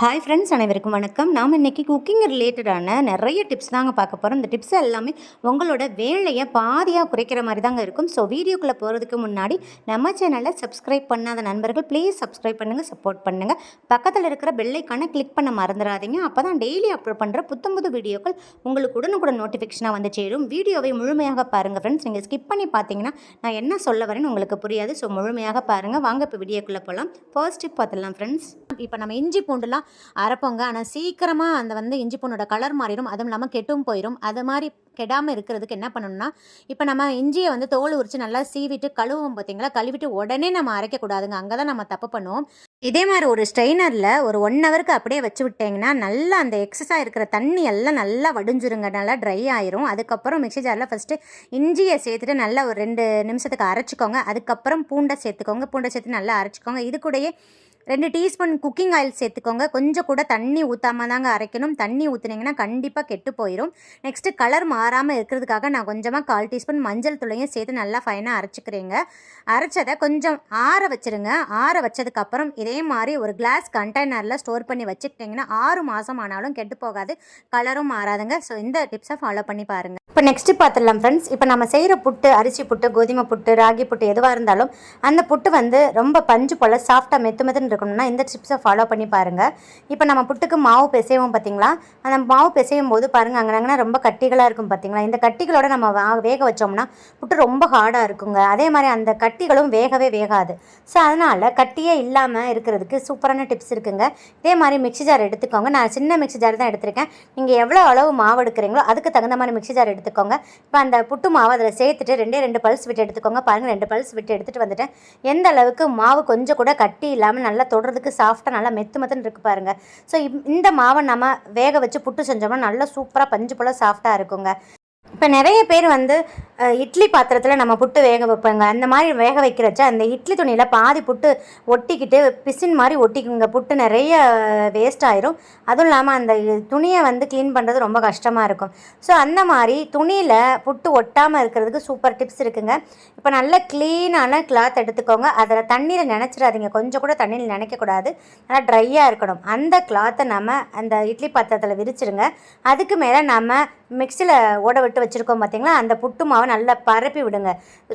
Hi friends அனைவருக்கும் வணக்கம். நாம் இன்றைக்கி குக்கிங் ரிலேட்டடான நிறைய டிப்ஸ் தாங்க பார்க்க போகிறோம் இந்த டிப்ஸ் எல்லாமே உங்களோட வேலையை பாதியாக குறைக்கிற மாதிரி தாங்க இருக்கும். ஸோ வீடியோக்குள்ளே போகிறதுக்கு முன்னாடி நம்ம சேனலை சப்ஸ்கிரைப் பண்ணாத நண்பர்கள் ப்ளீஸ் சப்ஸ்கிரைப் பண்ணுங்கள் சப்போர்ட் பண்ணுங்கள் பக்கத்தில் இருக்கிற பெல்லைக்கான கிளிக் பண்ண மறந்துடாதீங்க. அப்போ தான் டெய்லி அப்லோட் பண்ணுற புத்தம் புது வீடியோக்கள் உங்களுக்கு உடனுக்குடன் நோட்டிஃபிகேஷனாக வந்து சேரும். வீடியோவை முழுமையாக பாருங்கள் ஃப்ரெண்ட்ஸ் நீங்கள் ஸ்கிப் பண்ணி பார்த்தீங்கன்னா நான் என்ன சொல்ல வரேன்னு உங்களுக்கு புரியாது. ஸோ முழுமையாக பாருங்கள் வாங்க இப்போ வீடியோக்குள்ளே போகலாம் ஃபர்ஸ்ட் டிப் பார்த்துடலாம் ஃப்ரெண்ட்ஸ் இப்போ நம்ம இஞ்சி பூண்டுலாம் அரைப்போங்க. ஆனால் சீக்கிரமாக அந்த வந்து இஞ்சி பூண்டோட கலர் மாறிடும் அதுவும் இல்லாமல் கெட்டும் போயிடும் அது மாதிரி கெடாமல் இருக்கிறதுக்கு என்ன பண்ணணும்னா இப்போ நம்ம இஞ்சியை வந்து தோல் உரித்து நல்லா சீவிட்டு கழுவும் பார்த்தீங்களா? கழுவிட்டு உடனே நம்ம அரைக்கக்கூடாதுங்க அங்கே தான் நம்ம தப்பு பண்ணுவோம். இதே மாதிரி ஒரு ஸ்ட்ரெயினரில் ஒரு ஒன் ஹவருக்கு அப்படியே வச்சு விட்டிங்கன்னா நல்லா அந்த எக்ஸஸாக இருக்கிற தண்ணி எல்லாம் நல்லா வடிஞ்சிருங்க. நல்லா ட்ரை ஆயிரும். அதுக்கப்புறம் மிக்ஸி ஜாரில் ஃபஸ்ட்டு இஞ்சியை சேர்த்துட்டு நல்லா ஒரு ரெண்டு நிமிஷத்துக்கு அரைச்சிக்கோங்க. அதுக்கப்புறம் பூண்டை சேர்த்துக்கோங்க. பூண்டை சேர்த்து நல்லா அரைச்சிக்கோங்க. இது கூடயே ரெண்டு டீஸ்பூன் குக்கிங் ஆயில் சேர்த்துக்கோங்க. கொஞ்சம் கூட தண்ணி ஊற்றாம தாங்க அரைக்கணும். தண்ணி ஊற்றுனீங்கன்னா கண்டிப்பாக கெட்டு போயிடும் நெக்ஸ்ட்டு கலர் மாறாமல் இருக்கிறதுக்காக நான் கொஞ்சமாக கால் டீஸ்பூன் மஞ்சள் தூளையும் சேர்த்து நல்லா ஃபைனாக அரைச்சிக்கிறேங்க. அரைச்சதை கொஞ்சம் ஆற வச்சுருங்க. ஆற வச்சதுக்கப்புறம் இதே மாதிரி ஒரு கிளாஸ் கண்டெய்னரில் ஸ்டோர் பண்ணி வச்சுக்கிட்டிங்கன்னா ஆறு மாதம் ஆனாலும் கெட்டு போகாது. கலரும் மாறாதுங்க. ஸோ இந்த டிப்ஸை ஃபாலோ பண்ணி பாருங்கள் இப்போ நெக்ஸ்ட்டு பார்த்துடலாம் ஃப்ரெண்ட்ஸ் இப்போ நம்ம செய்கிற புட்டு அரிசி புட்டு கோதுமை புட்டு ராகி புட்டு எதுவாக இருந்தாலும் அந்த புட்டு வந்து ரொம்ப பஞ்சு போல் சாஃப்டாக மெத்து மெத்துன்னு இருக்கணும்னா இந்த டிப்ஸை ஃபாலோ பண்ணி பாருங்கள் இப்போ நம்ம புட்டுக்கு மாவு பிசைவோம் பார்த்தீங்களா அந்த மாவு பிசையும் போது பாருங்கள் அங்கனங்கன்னா ரொம்ப கட்டிகளாக இருக்கும் பார்த்தீங்களா இந்த கட்டிகளோட நம்ம வேக வச்சோம்னா புட்டு ரொம்ப ஹார்டாக இருக்குங்க. அதே மாதிரி அந்த கட்டிகளும் வேகவே வேகாது. ஸோ அதனால் கட்டியே இல்லாமல் இருக்கிறதுக்கு சூப்பரான டிப்ஸ் இருக்குங்க. இதே மாதிரி மிக்ஸி ஜார் எடுத்துக்கோங்க. நான் சின்ன மிக்ஸி ஜார் தான் எடுத்திருக்கேன். நீங்கள் எவ்வளோ அளவு மாவு எடுக்கிறீங்களோ அதுக்கு தகுந்த மாதிரி மிக்ஸி ஜார் எடுத்துக்கோங்க. இப்போ அந்த புட்டு மாவு அதில் சேர்த்துட்டு ரெண்டே ரெண்டு பல்ஸ் விட்டு எடுத்துக்கோங்க. பாருங்கள் ரெண்டு பல்ஸ் விட்டு எடுத்துகிட்டு வந்துட்டேன். எந்த அளவுக்கு மாவு கொஞ்சம் கூட கட்டி இல்லாமல் நல்லா தொடுறதுக்கு சாஃப்டாக நல்லா மெத்து மெத்துன்னு இருக்கு பாருங்கள் ஸோ இந்த மாவை நம்ம வேக வச்சு புட்டு செஞ்சோம்னா நல்லா சூப்பராக பஞ்சு போல் சாஃப்டாக இருக்குங்க. இப்போ நிறைய பேர் வந்து இட்லி பாத்திரத்தில் நம்ம புட்டு வேக வைப்பாங்க. அந்த மாதிரி வேக வைக்கிறச்ச அந்த இட்லி துணியில் பாதி புட்டு ஒட்டிக்கிட்டு பிசின் மாதிரி ஒட்டிக்குங்க. புட்டு நிறைய வேஸ்ட் ஆயிரும். அதுவும் இல்லாமல் அந்த துணியை வந்து க்ளீன் பண்ணுறது ரொம்ப கஷ்டமாக இருக்கும். ஸோ அந்த மாதிரி துணியில் புட்டு ஒட்டாமல் இருக்கிறதுக்கு சூப்பர் டிப்ஸ் இருக்குங்க. இப்போ நல்ல க்ளீனான கிளாத் எடுத்துக்கோங்க. அதில் தண்ணியில் நினச்சிடாதீங்க. கொஞ்சம் கூட தண்ணியில் நினைக்கக்கூடாது நல்லா ட்ரையாக இருக்கணும். அந்த கிளாத்தை நம்ம அந்த இட்லி பாத்திரத்தில் விரிச்சிருங்க. அதுக்கு மேலே நம்ம மிக்சியில் ஓட விட்டு வச்சுருக்கோம் பார்த்தீங்களா அந்த புட்டு மாவை நல்லா பரப்பி விடுங்க.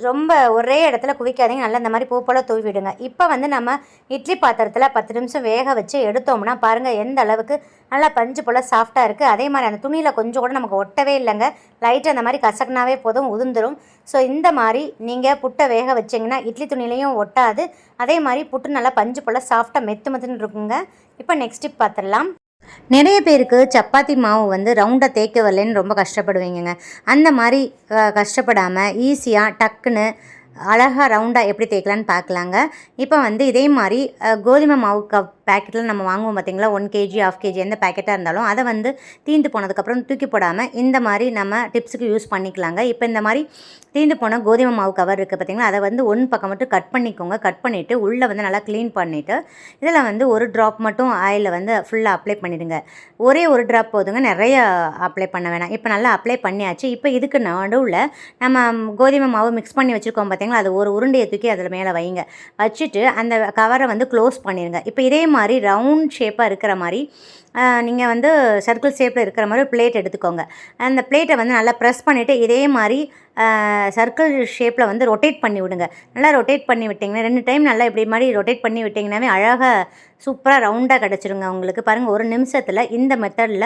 ரொம்ப ஒரே இடத்துல குவிக்காதீங்க. நல்லா இந்த மாதிரி பூ போல் தூவி விடுங்க. இப்போ வந்து நம்ம இட்லி பாத்திரத்தில் பத்து நிமிஷம் வேக வச்சு எடுத்தோம்னா பாருங்கள் எந்த அளவுக்கு நல்லா பஞ்சு போல் சாஃப்டாக இருக்குது அதே மாதிரி அந்த துணியில் கொஞ்சம் கூட நமக்கு ஒட்டவே இல்லைங்க. லைட்டாக அந்த மாதிரி கசக்குனாவே போதும் உதிர்ந்துடும் ஸோ இந்த மாதிரி நீங்கள் புட்டை வேக வச்சிங்கன்னா இட்லி துணிலையும் ஒட்டாது. அதே மாதிரி புட்டு நல்லா பஞ்சு போல் சாஃப்டாக மெத்து மெத்துன்னு இருக்குங்க. இப்போ நெக்ஸ்ட் டிப் பார்த்துடலாம் நிறைய பேருக்கு சப்பாத்தி மாவு வந்து ரவுண்டாக தேய்க்க வரலன்னு ரொம்ப கஷ்டப்படுவீங்கங்க. அந்த மாதிரி கஷ்டப்படாமல் ஈஸியாக டக்குன்னு அழகாக ரவுண்டாக எப்படி தேய்க்கலான்னு பார்க்கலாங்க. இப்போ வந்து இதே மாதிரி கோதுமை மாவு கப் பேக்கெட்டில் நம்ம வாங்குவோம் பார்த்தீங்களா ஒன் கேஜி ஆஃப் கேஜி எந்த பேக்கெட்டாக இருந்தாலும் அதை வந்து தீந்து போனதுக்கப்புறம் தூக்கி போடாமல் இந்த மாதிரி நம்ம டிப்ஸுக்கு யூஸ் பண்ணிக்கலாங்க. இப்போ இந்த மாதிரி தீந்து போன கோதுமை மாவு கவர் இருக்குது பார்த்திங்களா அதை வந்து ஒன் பக்கம் மட்டும் கட் பண்ணிக்கோங்க. கட் பண்ணிவிட்டு உள்ளே வந்து நல்லா க்ளீன் பண்ணிவிட்டு இதில் வந்து ஒரு ட்ராப் மட்டும் ஆயிலில் வந்து ஃபுல்லாக அப்ளை பண்ணிவிடுங்க ஒரே ஒரு ட்ராப் போதுங்க. நிறைய அப்ளை பண்ண வேணாம். இப்போ நல்லா அப்ளை பண்ணியாச்சு. இப்போ இதுக்கு நடுவில் நம்ம கோதுமை மாவு மிக்ஸ் பண்ணி வச்சுருக்கோம் பார்த்தீங்களா அது ஒரு உருண்டையை தூக்கி அதில் மேலே வைங்க. வச்சுட்டு அந்த கவரை வந்து க்ளோஸ் பண்ணிடுங்க இப்போ இதே மாதிரி ரவுண்ட் ஷேப்பாக இருக்கிற மாதிரி நீங்கள் வந்து சர்க்கிள் ஷேப்பில் இருக்கிற மாதிரி ஒரு பிளேட் எடுத்துக்கோங்க. அந்த பிளேட்டை வந்து நல்லா ப்ரெஸ் பண்ணிவிட்டு இதே மாதிரி சர்க்கிள் ஷேப்பில் வந்து ரொட்டேட் பண்ணி விடுங்க. நல்லா ரொட்டேட் பண்ணி விட்டிங்கன்னா ரெண்டு டைம் நல்லா இப்படி மாதிரி ரொட்டேட் பண்ணி விட்டிங்கனாவே அழகாக சூப்பராக ரவுண்டாக கிடச்சிருங்க உங்களுக்கு. பாருங்கள் ஒரு நிமிஷத்தில் இந்த மெத்தடில்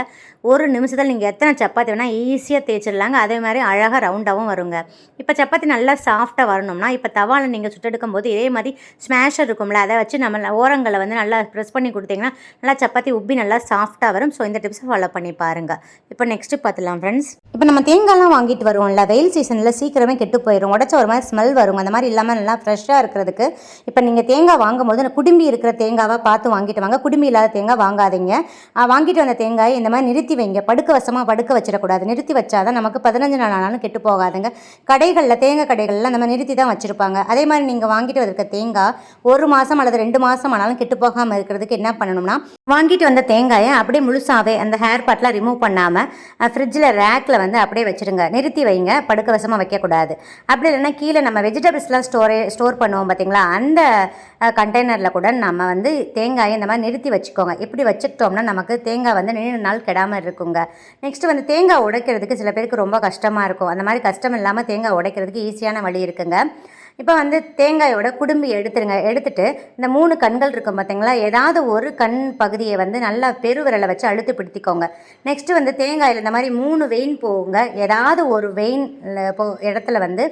ஒரு நிமிஷத்தில் நீங்கள் எத்தனை சப்பாத்தி வேணால் ஈஸியாக தேய்ச்சிடலாங்க. அதே மாதிரி அழகாக ரவுண்டாகவும் வருங்க. இப்போ சப்பாத்தி நல்லா சாஃப்டாக வரணும்னா இப்போ தவாவில் நீங்கள் சுட்டெடுக்கும் போது இதே மாதிரி ஸ்மாஷர் இருக்கும்ல அதை வச்சு நம்ம ஓரங்களை வந்து நல்லா ப்ரெஸ் பண்ணி கொடுத்தீங்கன்னா நல்லா சப்பாத்தி உப்பி நல்லா சாஃப்டாக வரும். ஸோ இந்த டிப்ஸை ஃபாலோ பண்ணி பாருங்கள் இப்போ நெக்ஸ்ட்டு பார்த்துலாம் ஃப்ரெண்ட்ஸ் இப்போ நம்ம தேங்காய்லாம் வாங்கிட்டு வருவோம்ல வெயில் சீசனில் சீக்கிரமே கெட்டு போயிடும் உடச்ச ஒரு மாதிரி ஸ்மெல் வரும். அந்த மாதிரி இல்லாமல் நல்லா ஃப்ரெஷ்ஷாக இருக்கிறதுக்கு இப்போ நீங்கள் தேங்காய் வாங்கும்போது குடும்பி இருக்கிற தேங்காவை பார்த்து வாங்கிட்டு வாங்க. குடும்பி இல்லாத தேங்காய் வாங்காதீங்க. வாங்கிட்டு வந்த தேங்காய் இந்த மாதிரி நிறுத்தி வைங்க. படுக்க வசமாக படுக்க வச்சிடக்கூடாது. நிறுத்தி வச்சாதான் நமக்கு பதினஞ்சு நாள் ஆனாலும் கெட்டு போகாதுங்க. கடைகளில் தேங்காய் கடைகளில் நம்ம நிறுத்தி தான் வச்சுருப்பாங்க. அதே மாதிரி நீங்கள் வாங்கிட்டு வந்திருக்க தேங்காய் ஒரு மாதம் அல்லது ரெண்டு மாதம் ஆனாலும் கெட்டு போகாமல் இருக்கிறதுக்கு என்ன பண்ணணும்னா வாங்கிட்டு வந்த தேங்காயை அப்படியே முழுசாவே அந்த ஹேர் பார்ட்லாம் ரிமூவ் பண்ணாமல் ஃப்ரிட்ஜில் ரேக்கில் வந்து அப்படியே வச்சுருங்க நிறுத்தி வைங்க. படுக்க வசமாக வைக்கக்கூடாது. அப்படி இல்லைன்னா கீழே நம்ம வெஜிடபிள்ஸ்லாம் ஸ்டோரே ஸ்டோர் பண்ணுவோம் பார்த்தீங்களா அந்த கண்டெய்னரில் கூட நம்ம வந்து தேங்காயை இந்த மாதிரி நிறுத்தி வச்சுக்கோங்க. இப்படி வச்சுக்கிட்டோம்னா நமக்கு தேங்காய் வந்து நீண்ட நாள் கெடாமல் இருக்குங்க. நெக்ஸ்ட்டு வந்து தேங்காய் உடைக்கிறதுக்கு சில பேருக்கு ரொம்ப கஷ்டமாக இருக்கும். அந்த மாதிரி கஷ்டம் இல்லாமல் தேங்காய் உடைக்கிறதுக்கு ஈஸியான வழி இருக்குங்க. இப்போ வந்து தேங்காயோட குடும்பி எடுத்துருங்க. எடுத்துட்டு இந்த மூணு கண்கள் இருக்கும் பார்த்தீங்களா ஏதாவது ஒரு கண் பகுதியை வந்து நல்லா பெருவிரலை வச்சு அழுத்து பிடித்திக்கோங்க. நெக்ஸ்ட் வந்து தேங்காயில் இந்த மாதிரி மூணு வெயின் போங்க. ஏதாவது ஒரு வெயின் போ இடத்துல வந்து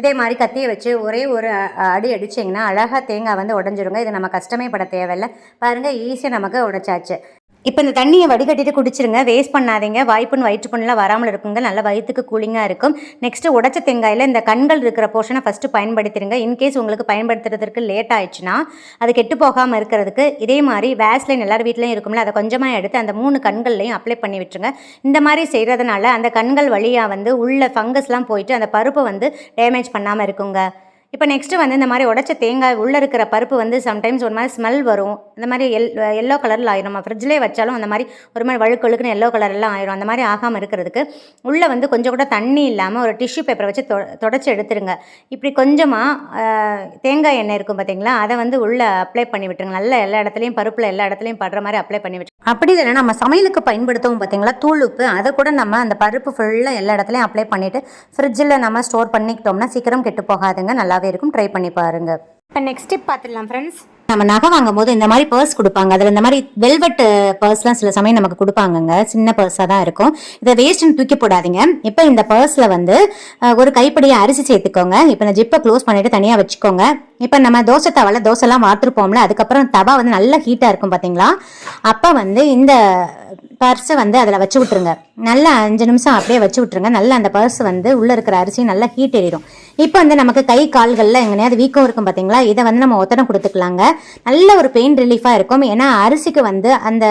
இதே மாதிரி கத்தியை வச்சு ஒரே ஒரு அடி அடிச்சிங்கன்னா அழகாக தேங்காய் வந்து உடஞ்சிருங்க. இது நம்ம கஷ்டமே பட தேவையில்லை. பாருங்கள் ஈஸியாக நமக்கு உடைச்சாச்சு. இப்போ இந்த தண்ணியை வடிகட்டிட்டு குடிச்சிருங்க. வேஸ்ட் பண்ணாதீங்க. வாய்ப்புன்னு வயிற்று புண்ணெலாம் வராமல் இருக்குங்க. நல்ல வயிற்றுக்கு கூலிங்காக இருக்கும். நெக்ஸ்ட்டு உடச்ச தேங்காயில் இந்த கண்கள் இருக்கிற போர்ஷனை ஃபஸ்ட்டு பயன்படுத்திடுங்க இன்கேஸ் உங்களுக்கு பயன்படுத்துறதுக்கு லேட் ஆயிடுச்சுன்னா அது கெட்டு போகாமல் இருக்கிறதுக்கு இதே மாதிரி வேஸ்லைன் எல்லார் வீட்லேயும் இருக்கும்ல அதை கொஞ்சமாக எடுத்து அந்த மூணு கண்கள்லையும் அப்ளை பண்ணி விட்டுருங்க. இந்த மாதிரி செய்கிறதுனால அந்த கண்கள் வழியாக வந்து உள்ள ஃபங்கஸ்லாம் போயிட்டு அந்த பருப்பை வந்து டேமேஜ் பண்ணாமல் இருக்குங்க. இப்போ நெக்ஸ்ட்டு வந்து இந்த மாதிரி உடச்ச தேங்காய் உள்ளே இருக்கிற பருப்பு வந்து சம்டைம்ஸ் ஒரு மாதிரி ஸ்மெல் வரும். இந்த மாதிரி எல் எல்லோ கலரில் ஆயிரும். நம்ம ஃப்ரிட்ஜ்லேயே வச்சாலும் அந்த மாதிரி ஒரு மாதிரி வழுக்கழுக்குன்னு எல்லோ கலர்லாம் ஆயிரும். அந்த மாதிரி ஆகாமல் இருக்கிறதுக்கு உள்ளே வந்து கொஞ்சம் கூட தண்ணி இல்லாமல் ஒரு டிஷ்யூ பேப்பரை வச்சு தொ தொடச்சி எடுத்துருங்க. இப்படி கொஞ்சமாக தேங்காய் எண்ணெய் இருக்கும் பார்த்தீங்களா அதை வந்து உள்ளே அப்ளை பண்ணி விட்டுருங்க. நல்லா எல்லா இடத்துலையும் பருப்பில் எல்லா இடத்துலையும் படுற மாதிரி அப்ளை பண்ணி விட்டு அப்படி இல்லைன்னா நம்ம சமையலுக்கு பயன்படுத்தவும் பார்த்தீங்களா தூள் உப்பு. அதை கூட நம்ம அந்த பருப்பு ஃபுல்லாக எல்லா இடத்துலையும் அப்ளை பண்ணிவிட்டு ஃப்ரிட்ஜில் நம்ம ஸ்டோர் பண்ணிக்கிட்டோம்னா சீக்கிரம் கெட்டு போகாதுங்க. நல்லா நல்லாவே இருக்கும். ட்ரை பண்ணி பாருங்கள் இப்போ நெக்ஸ்ட் டிப் பார்த்துடலாம் ஃப்ரெண்ட்ஸ் நம்ம நகை வாங்கும் போது இந்த மாதிரி பர்ஸ் கொடுப்பாங்க. அதில் இந்த மாதிரி வெல்வெட் பர்ஸ்லாம் uh, சில சமயம் நமக்கு கொடுப்பாங்கங்க. சின்ன பர்ஸாக தான் இருக்கும். இதை வேஸ்ட்னு தூக்கி போடாதீங்க. இப்போ இந்த பர்ஸில் வந்து ஒரு கைப்படியை அரிசி சேர்த்துக்கோங்க. இப்போ இந்த ஜிப்பை க்ளோஸ் பண்ணிட்டு தனியாக வச்சுக்கோங்க. இப்போ நம்ம தோசை தவால தோசைலாம் வார்த்துருப்போம்ல அதுக்கப்புறம் தவா வந்து நல்லா ஹீட்டாக இருக்கும் பார்த்தீங்களா அப்போ வந்து இந்த பர்ஸை வந்து அதில் வச்சு விட்ருங்க நல்லா அஞ்சு நிமிஷம் அப்படியே வச்சு விட்ருங்க நல்லா அந்த பர்ஸ் வந்து உள்ளே இருக்கிற அரிசி நல்லா ஹீட் ஏறிடும். இப்போ வந்து நமக்கு கை கால்களில் எங்கனையாவது வீக்கம் இருக்கும் பார்த்தீங்களா இதை வந்து நம்ம ஒத்தனை கொடுத்துக்கலாங்க. நல்ல ஒரு பெயின் ரிலீஃபாக இருக்கும். ஏன்னா அரிசிக்கு வந்து அந்த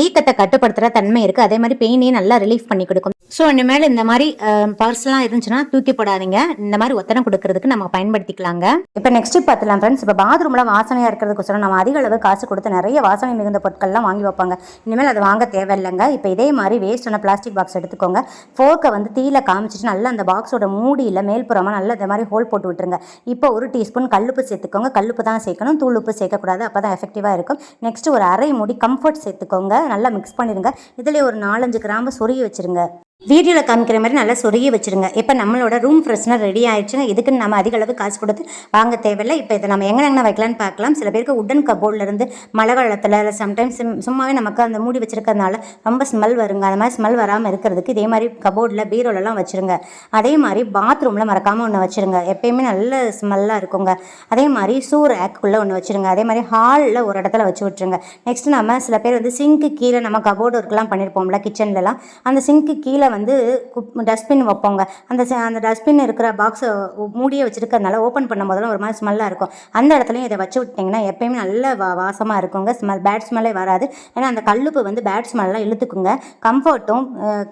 வீக்கத்தை கட்டுப்படுத்துகிற தன்மை இருக்குது அதே மாதிரி பெயினையும் நல்லா ரிலீஃப் பண்ணி கொடுக்கும். ஸோ இனிமேல் இந்த மாதிரி பர்ஸ்லாம் இருந்துச்சுன்னா தூக்கி போடாதீங்க. இந்த மாதிரி ஒத்தனை கொடுக்கறதுக்கு நம்ம பயன்படுத்திக்கலாங்க. இப்போ நெக்ஸ்ட் பார்த்துலாம் ஃப்ரெண்ட்ஸ் இப்போ பாத்ரூமில் வாசனையாக இருக்கிறதுக்கோசரம் நம்ம அதிக அளவு காசு கொடுத்து நிறைய வாசனை மிகுந்த பொருட்கள்லாம் வாங்கி வைப்பாங்க. இனிமேல் அது வாங்க தேவையில்லைங்க. இப்போ இதே மாதிரி வேஸ்டான பிளாஸ்டிக் பாக்ஸ் எடுத்துக்கோங்க. ஃபோக்கை வந்து தீயில காமிச்சிட்டு நல்லா அந்த பாக்ஸோட மூடியில் மேல்புறமாக நல்லா இந்த மாதிரி ஹோல் போட்டு விட்டுருங்க. இப்போ ஒரு டீஸ்பூன் கல்லுப்பு சேர்த்துக்கோங்க. கல்லுப்பு தான் சேர்க்கணும். தூள் உப்பு சேர்க்கக்கூடாது. அப்போ தான் எஃபெக்டிவாக இருக்கும். நெக்ஸ்ட் ஒரு அரை மூடி கம்ஃபர்ட் சேர்த்துக்கோங்க. நல்லா மிக்ஸ் பண்ணிடுங்க. இதில் ஒரு நாலஞ்சு கிராம்பு சொருகி வச்சிருங்க. வீடியோவில் காமிக்கிற மாதிரி நல்லா சொருகி வச்சிருங்க. இப்போ நம்மளோட ரூம் ஃப்ரெஷ்னர் ரெடி ஆயிடுச்சுங்க. இதுக்குன்னு நம்ம அதிக அளவு காசு கொடுத்து வாங்க தேவையில்லை. இப்போ இதை நம்ம எங்கே எங்கே வைக்கலாம்னு பார்க்கலாம். சில பேருக்கு உடன் கபோர்டிலேருந்து மழை காலத்தில் இல்லை சம்டைம்ஸ் சும்மாவே நமக்கு அந்த மூடி வச்சிருக்கறதுனால ரொம்ப ஸ்மெல் வருங்க. அந்த மாதிரி ஸ்மெல் வராமல் இருக்கிறதுக்கு இதே மாதிரி கபோர்டில் பீரோலலாம் வச்சுருங்க. அதே மாதிரி பாத்ரூமில் மறக்காமல் ஒன்று வச்சிருங்க. எப்பயுமே நல்ல ஸ்மெல்லாக இருக்குங்க. அதே மாதிரி சூ ரேக்குள்ளே ஒன்று வச்சிருங்க. அதே மாதிரி ஹாலில் ஒரு இடத்துல வச்சு விட்ருங்க நெக்ஸ்ட் நம்ம சில பேர் வந்து சிங்க்கு கீழே நம்ம கபோர்டு ஒர்க்லாம் பண்ணியிருப்போம்ல கிச்சன்லலாம் அந்த சிங்க்கு கீழே வந்து குப் டஸ்ட்பின் வைப்போங்க. அந்த அந்த டஸ்ட்பின் இருக்கிற பாக்ஸை மூடியே வச்சுருக்கிறதுனால ஓப்பன் பண்ணும் போதெல்லாம் ஒரு மாதிரி ஸ்மெல்லாக இருக்கும். அந்த இடத்துலையும் இதை வச்சு விட்டிங்கன்னா எப்பயுமே நல்ல வா வாசமாக இருக்குங்க. ஸ்மெல் பேட் ஸ்மெல்லே வராது. ஏன்னா அந்த கல்லுப்பு வந்து பேட் ஸ்மெல்லாம் இழுத்துக்குங்க. கம்ஃபர்ட்டும்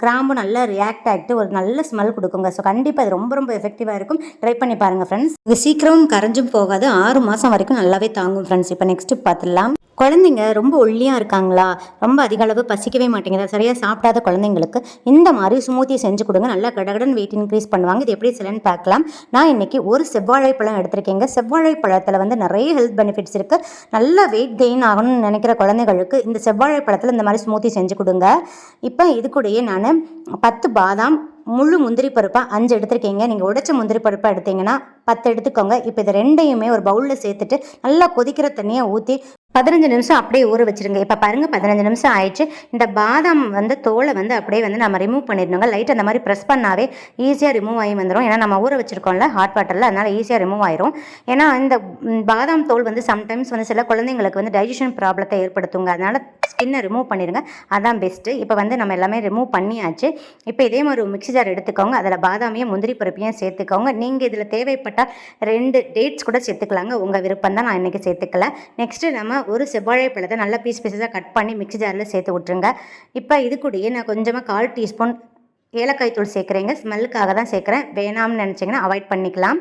கிராம்பும் நல்லா ரியாக்ட் ஆகிட்டு ஒரு நல்ல ஸ்மெல் கொடுக்குங்க. ஸோ கண்டிப்பாக இது ரொம்ப ரொம்ப எஃபெக்டிவாக இருக்கும். ட்ரை பண்ணி பாருங்கள் ஃப்ரெண்ட்ஸ் இது சீக்கிரம் கரைஞ்சும் போகாது. ஆறு மாதம் வரைக்கும் நல்லாவே தாங்கும் ஃப்ரெண்ட்ஸ் இப்போ நெக்ஸ்ட்டு பார்த்துடலாம். குழந்தைங்க ரொம்ப ஒல்லியாக இருக்காங்களா? ரொம்ப அதிக அளவு பசிக்கவே மாட்டேங்குது? சரியாக சாப்பிடாத குழந்தைங்களுக்கு இந்த மாதிரி ஸ்மூத்தி செஞ்சு கொடுங்க. நல்லா கடகடன் வெயிட் இன்க்ரீஸ் பண்ணுவாங்க. இது எப்படி சிலன்னு பார்க்கலாம். நான் இன்னைக்கு ஒரு செவ்வாழைப்பழம் எடுத்திருக்கேங்க. செவ்வாழைப்பழத்தில் வந்து நிறைய ஹெல்த் பெனிஃபிட்ஸ் இருக்குது நல்லா வெயிட் கெயின் ஆகணும்னு நினைக்கிற குழந்தைகளுக்கு இந்த செவ்வாழைப்பழத்தில் இந்த மாதிரி ஸ்மூத்தி செஞ்சு கொடுங்க. இப்போ இது கூடயே நான் பத்து பாதாம் முழு முந்திரி பருப்பாக அஞ்சு எடுத்திருக்கீங்க. நீங்கள் உடைச்ச முந்திரி பருப்பாக எடுத்தீங்கன்னா பத்து எடுத்துக்கோங்க. இப்போ இது ரெண்டையுமே ஒரு பவுலில் சேர்த்துட்டு நல்லா கொதிக்கிற தண்ணியை ஊற்றி பதினஞ்சு நிமிஷம் அப்படியே ஊற வச்சிருங்க. இப்போ பாருங்கள் பதினஞ்சு நிமிஷம் ஆயிடுச்சு. இந்த பாதாம் வந்து தோலை வந்து அப்படியே வந்து நம்ம ரிமூவ் பண்ணிடணுங்க. லைட் அந்த மாதிரி ப்ரெஸ் பண்ணாவே ஈஸியாக ரிமூவ் ஆகி வந்துடும் ஏன்னா நம்ம ஊற வச்சிருக்கோம்ல ஹாட் வாட்டரில் அதனால் ஈஸியாக ரிமூவ் ஆயிரும். ஏன்னா இந்த பாதாம் தோல் வந்து சம்டைம்ஸ் வந்து சில குழந்தைங்களுக்கு வந்து டைஜஷன் ப்ராப்ளத்தை ஏற்படுத்துங்க. அதனால் ஸ்கின்னை ரிமூவ் பண்ணிடுங்க அதான் பெஸ்ட்டு இப்போ வந்து நம்ம எல்லாமே ரிமூவ் பண்ணியாச்சு. இப்போ இதே மாதிரி ஒரு மிக்ஸி ஜார் எடுத்துக்கோங்க. அதில் பாதாமையும் முந்திரி பருப்பையும் சேர்த்துக்கோங்க. நீங்கள் இதில் தேவைப்பட்டால் ரெண்டு டேட்ஸ் கூட சேர்த்துக்கலாங்க. உங்கள் விருப்பம் தான் நான் இன்றைக்கி சேர்த்துக்கல. நெக்ஸ்ட்டு நம்ம ஒரு செவ்வாழை பழத்தை நல்லா பீஸ் பீஸஸாக கட் பண்ணி மிக்சி ஜாரில் சேர்த்து விட்ருங்க இப்போ இது கூடயே நான் கொஞ்சமாக கால் டீஸ்பூன் ஏலக்காய் தூள் சேர்க்குறேங்க. ஸ்மெல்லுக்காக தான் சேர்க்குறேன். வேணாம்னு நினச்சிங்கன்னா அவாய்ட் பண்ணிக்கலாம்.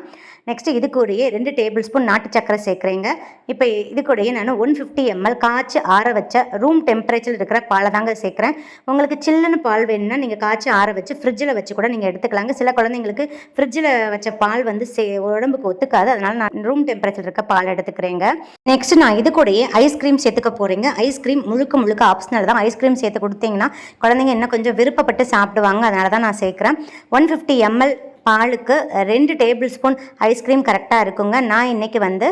நெக்ஸ்ட்டு இது கூடயே ரெண்டு டேபிள் ஸ்பூன் நாட்டு சக்கரை சேர்க்குறேங்க. இப்போ இது கூடயே நான் ஒன் ஃபிஃப்டி எம்எல் காய்ச்சி ஆற வச்ச ரூம் டெம்பரேச்சர் இருக்கிற பாலை தாங்க சேர்க்குறேன். உங்களுக்கு சில்லுன்னு பால் வேணும்னா நீங்கள் காய்ச்சி ஆற வச்சு ஃப்ரிட்ஜில் வச்சு கூட நீங்கள் எடுத்துக்கலாங்க. சில குழந்தைங்களுக்கு ஃப்ரிட்ஜில் வச்ச பால் வந்து சே உடம்புக்கு ஒத்துக்காது. அதனால் நான் ரூம் டெம்பரேச்சர் இருக்க பால் எடுத்துக்கிறேங்க. நெக்ஸ்ட் நான் இது கூடயே ஐஸ்கிரீம் சேர்த்துக்க போகிறேங்க ஐஸ்கிரீம் முழுக்க முழுக்க ஆப்ஷனல் தான். ஐஸ்கிரீம் சேர்த்து கொடுத்தீங்கன்னா குழந்தைங்க இன்னும் கொஞ்சம் விருப்பப்பட்டு சாப்பிடுவாங்க. அதனால தான் நான் சேர்க்குறேன். ஒன் ஃபிஃப்டி எம்எல் பாலுக்கு ரெண்டு டேபிள் ஸ்பூன் ஐஸ்கிரீம் கரெக்டாக இருக்குங்க. நான் இன்றைக்கி வந்து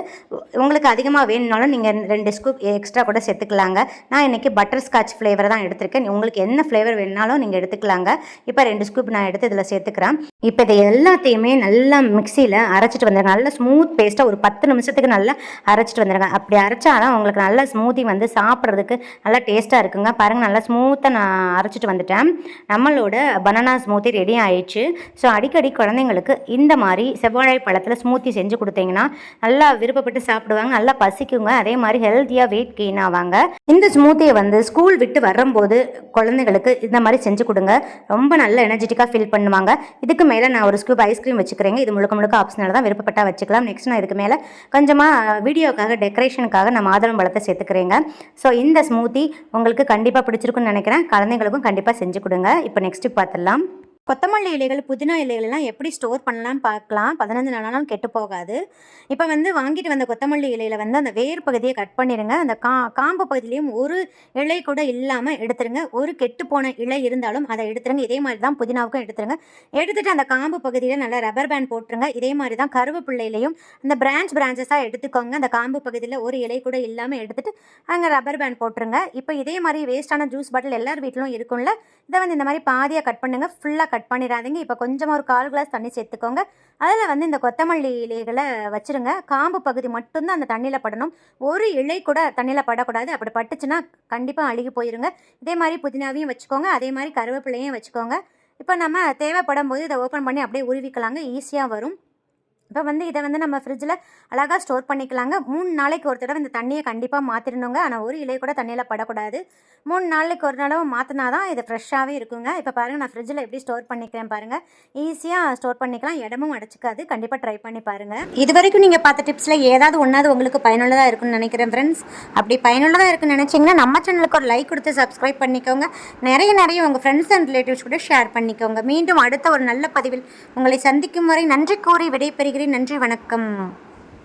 உங்களுக்கு அதிகமாக வேணும்னாலும் நீங்கள் ரெண்டு ஸ்கூப் எக்ஸ்ட்ரா கூட சேர்த்துக்கலாங்க. நான் இன்றைக்கி பட்டர் ஸ்காட்ச் ஃப்ளேவர் தான் எடுத்திருக்கேன். உங்களுக்கு என்ன ஃப்ளேவர் வேணுனாலும் நீங்கள் எடுத்துக்கலாங்க. இப்போ ரெண்டு ஸ்கூப் நான் எடுத்து இதில் சேர்த்துக்கிறேன். இப்போ இதை எல்லாத்தையுமே நல்லா மிக்சியில் அரைச்சிட்டு வந்துடுங்க நல்லா ஸ்மூத் பேஸ்ட்டாக ஒரு பத்து நிமிஷத்துக்கு நல்லா அரைச்சிட்டு வந்துடுங்க அப்படி அரைச்சாதான் உங்களுக்கு நல்ல ஸ்மூத்தி வந்து சாப்பிட்றதுக்கு நல்லா டேஸ்ட்டாக இருக்குங்க. பாருங்கள் நல்லா ஸ்மூத்தாக நான் அரைச்சிட்டு வந்துட்டேன். நம்மளோட பனானா ஸ்மூத்தி ரெடி ஆயிடுச்சு. ஸோ அடிக்கடி குழந்தைங்களுக்கு இந்த மாதிரி செவ்வாழை பழத்தில் ஸ்மூத்தி செஞ்சு கொடுத்தீங்கன்னா நல்லா விருப்பப்பட்டு சாப்பிடுவாங்க நல்லா பசிக்குங்க. அதே மாதிரி ஹெல்த்தியாக வெயிட் கெயின் ஆவாங்க. இந்த ஸ்மூத்தியை வந்து ஸ்கூல் விட்டு வரும்போது குழந்தைங்களுக்கு இந்த மாதிரி செஞ்சு கொடுங்க. ரொம்ப நல்ல எனர்ஜெட்டிக்காக ஃபீல் பண்ணுவாங்க. இதுக்கு மேலே நான் ஒரு ஸ்கூப் ஐஸ்கிரீம் வச்சுக்கிறேங்க. இது முழுக்க முழுக்க ஆப்ஷனல் தான் விருப்பப்பட்டா வச்சுக்கலாம். நெக்ஸ்ட் நான் இதுக்கு மேலே கொஞ்சமாக வீடியோக்காக டெக்கரேஷனுக்காக நான் மாதுளம் பழத்தை சேர்த்துக்கிறேங்க. ஸோ இந்த ஸ்மூத்தி உங்களுக்கு கண்டிப்பாக பிடிச்சிருக்குன்னு நினைக்கிறேன். குழந்தைங்களுக்கும் கண்டிப்பாக செஞ்சு கொடுங்க. இப்போ நெக்ஸ்ட்டு பார்த்துடலாம். கொத்தமல்லி இலைகள் புதினா இலைகள் எல்லாம் எப்படி ஸ்டோர் பண்ணலாம்னு பார்க்கலாம். பதினஞ்சு நாளாலும் கெட்டு போகாது. இப்போ வந்து வாங்கிட்டு வந்த கொத்தமல்லி இலையில வந்து அந்த வேர் பகுதியை கட் பண்ணிடுங்க அந்த கா காம்பு பகுதியிலையும் ஒரு இலை கூட இல்லாமல் எடுத்துருங்க. ஒரு கெட்டு போன இலை இருந்தாலும் அதை எடுத்துருங்க. இதே மாதிரி தான் புதினாவுக்கும் எடுத்துருங்க. எடுத்துட்டு அந்த காம்பு பகுதியில் நல்லா ரப்பர் பேண்ட் போட்டுருங்க. இதே மாதிரி தான் கருவேப்பிள்ளையிலையும் அந்த பிரான்ச் பிரான்ச்சஸாக எடுத்துக்கோங்க. அந்த காம்பு பகுதியில் ஒரு இலை கூட இல்லாமல் எடுத்துட்டு அங்கே ரப்பர் பேண்ட் போட்டுருங்க. இப்போ இதே மாதிரி வேஸ்டான ஜூஸ் பாட்டில் எல்லார் வீட்டிலும் இருக்கும்ல. இதை வந்து இந்த மாதிரி பாதியாக கட் பண்ணுங்க. ஃபுல்லாக கட் பண்ணிடாதீங்க இப்போ கொஞ்சமாக ஒரு கால் கிளாஸ் தண்ணி சேர்த்துக்கோங்க. அதில் வந்து இந்த கொத்தமல்லி இலைகளை வச்சுருங்க. காம்பு பகுதி மட்டும்தான் அந்த தண்ணியில் படணும். ஒரு இலை கூட தண்ணியில் படக்கூடாது. அப்படி பட்டுச்சுன்னா கண்டிப்பாக அழுகி போயிருங்க. இதே மாதிரி புதினாவையும் வச்சுக்கோங்க. அதே மாதிரி கருவேப்பிலையும் வச்சுக்கோங்க. இப்போ நம்ம தேவைப்படும் போது இதை ஓப்பன் பண்ணி அப்படியே உருவிக்கலாங்க. ஈஸியாக வரும். இப்போ வந்து இதை வந்து நம்ம ஃப்ரிட்ஜில் அழகாக ஸ்டோர் பண்ணிக்கலாங்க. மூணு நாளைக்கு ஒரு தடவை இந்த தண்ணியை கண்டிப்பாக மாற்றிடணுங்க ஆனால் ஒரு இலை கூட தண்ணியில் படக்கூடாது. மூணு நாளைக்கு ஒரு தடவை மாற்றினா தான் இது ஃப்ரெஷ்ஷாகவே இருக்குங்க. இப்போ பாருங்கள் நான் ஃப்ரிட்ஜில் எப்படி ஸ்டோர் பண்ணிக்கிறேன் பாருங்கள் ஈஸியாக ஸ்டோர் பண்ணிக்கலாம். இடமும் அடைச்சிக்காது. கண்டிப்பாக ட்ரை பண்ணி பாருங்கள் இது வரைக்கும் நீங்கள் பார்த்த டிப்ஸில் ஏதாவது ஒன்றாவது உங்களுக்கு பயனுள்ளதாக இருக்கும்னு நினைக்கிறேன் ஃப்ரெண்ட்ஸ் அப்படி பயனுள்ளதாக இருக்குன்னு நினச்சிங்கன்னா நம்ம சேனலுக்கு ஒரு லைக் கொடுத்து சப்ஸ்கிரைப் பண்ணிக்கோங்க. நிறைய நிறைய உங்கள் ஃப்ரெண்ட்ஸ் அண்ட் ரிலேட்டிவ்ஸ் கூட ஷேர் பண்ணிக்கோங்க. மீண்டும் அடுத்த ஒரு நல்ல பதிவில் உங்களை சந்திக்கும் வரை நன்றி கூறி விடைபெறுகிறேன். நன்றி வணக்கம்.